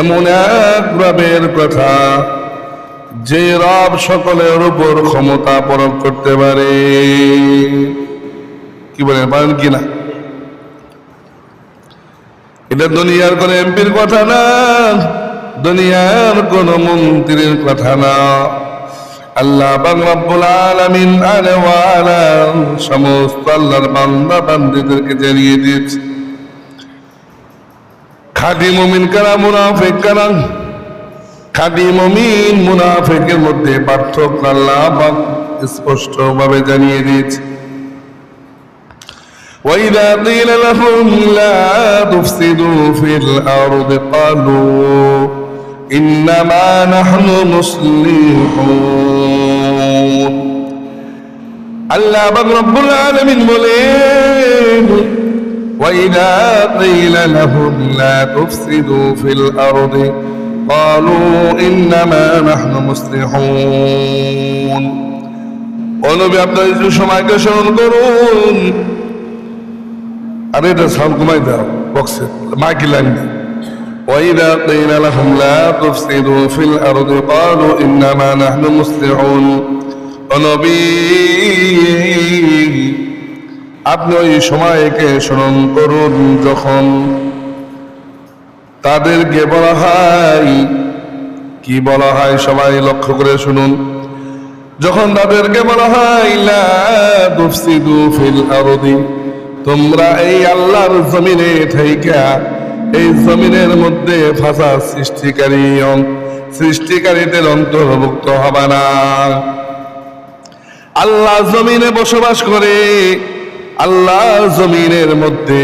এমন এক রবের কথা যে রব সকলের উপর ক্ষমতা প্রয়োগ করতে পারে। কি বলেন পারেন কি না? এটা দুনিয়ার কোন এমপির কথা না, দুনিয়ার কোন মন্ত্রীর কথা না। আল্লাহ বাংলাবুল আলমিন আলেওয়ালা সমস্ত আল্লাহর বান্দা বান্দিদেরকে জানিয়ে দিয়েছে। খাদি মুমিন কারা মুনাফিক কারা খাদি মুমিন মুনাফিকের মধ্যে পার্থক্য আল্লাহ পাক স্পষ্ট ভাবে জানিয়ে দিয়েছে وإذا قيل لهم لا تفسدوا في الأرض قالوا إنما نحن مصلحون الله بك رب العالمين بولين وإذا قيل لهم لا تفسدوا في الأرض قالوا إنما نحن مصلحون অনুবি আপনার একটু সময়কে স্মরণ করুন আরে এটা সাউন্ড কমাই দাও বক্সে মাইকি লাইন দিই وإذا قيل لهم لا تفسدوا في الأرض قالوا إنما نحن مصلحون ونبي আপনি ওই সময়কে স্মরণ করুন যখন তাদেরকে বলা হয়, কি বলা হয় সবাই লক্ষ্য করে শুনুন। যখন তাদেরকে বলা হয় তোমরা এই আল্লাহর জমিনে থাইকা, এই জমিনের মধ্যে ফাঁসা সৃষ্টিকারী সৃষ্টিকারীদের অন্তর্ভুক্ত হবে না। আল্লাহ জমিনে বসবাস করে আল্লাহ জমিনের মধ্যে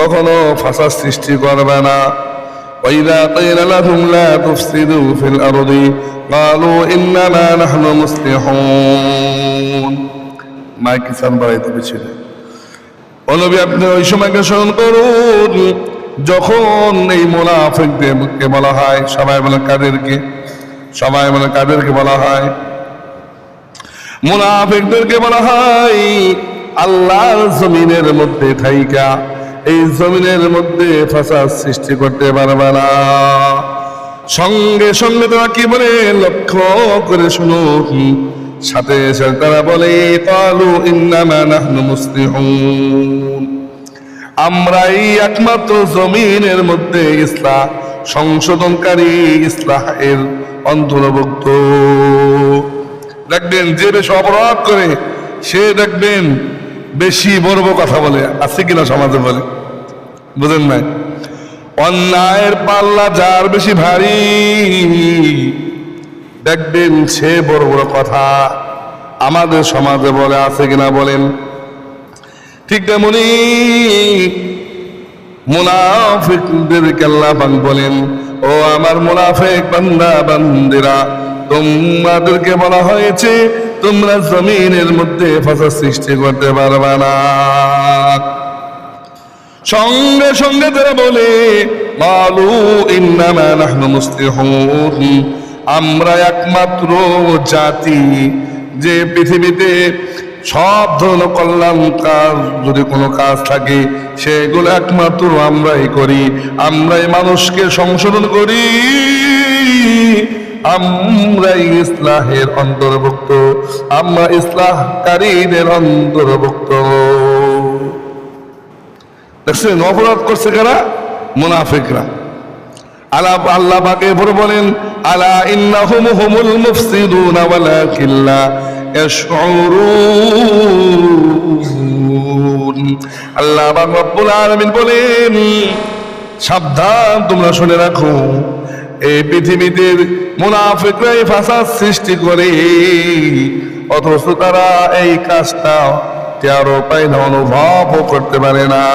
কখনো ফাঁসা সৃষ্টি করবে না وإذا قيل لهم لا تفسدوا في الأرض قالوا إنما نحن مصلحون ما কিসান বাড়াইতে পেছিল অনুবি আপনি ওই সময়কে স্মরণ করুন যখন এই মোনাফেকদেরকে বলা হয় সবাই বলে কাদেরকে সবাই বলে কাদেরকে বলা হয় মুনাফিকদেরকে বলা হয় আল্লাহর জমিনের মধ্যে থাইকা, এই জমিনের মধ্যে ফাসাদ সৃষ্টি করতে পারবে না। সঙ্গে সঙ্গে তারা কি বলে? লক্ষ্য করে শুনুন সাথে সাথে তারা বলে, কালু ইন্নামা নাহনু মুসলিহুন। আমরাই একমাত্র জমিনের মধ্যে ইসলাম সংশোধনকারী ইসলাহের অন্তর্ভুক্ত। দেখবেন যে বেশি অপরাধ করে সে দেখবেন বেশি বড় বড় কথা বলে, আছে কিনা সমাজে বলে। বুঝেন নাই? অন্যায়ের পাল্লা যার বেশি ভারী, দেখবেন সে বড় বড় কথা আমাদের সমাজে বলে, আছে কিনা বলেন। ঠিক তেমনি আল্লাহ পাক বলেন, ও আমার মুনাফিক বান্দা, বান্দিরা, তোমাদেরকে বলা হয়েছে তোমরা জমিনের মধ্যে ফাঁসা সৃষ্টি করতে পারবে না। সঙ্গে সঙ্গে তারা বলে, মালু ইন্নামা নাহনু মুসলিহুন। আমরা একমাত্র জাতি যে পৃথিবীতে সব ধরনের কল্যাণ কাজ যদি কোনো কাজ থাকে, সেগুলো একমাত্র আমরাই করি। আমরাই মানুষকে সংশোধন করি। আমরাই ইসলাহের অন্তর্ভুক্ত, আমরা ইসলাহকারীদের অন্তর্ভুক্ত। দেখছেন, অপরাধ করছে কারা? মুনাফিকরা। আলা আল্লাহ পাকে পরে বলেন, আলা ইন্নাহুম হুমুল মুফসিদুন ওয়ালাকিন লা ইয়াশউরুন। আল্লাহ পাক রব্বুল আলামিন বলেন, সাবধান, তোমরা শুনে রাখো। এই পৃথিবীতে মুনাফিকরাই ফাসাদ সৃষ্টি করে, অথচ তারা এই কাজটা তেরো না অনুভবও করতে পারে না।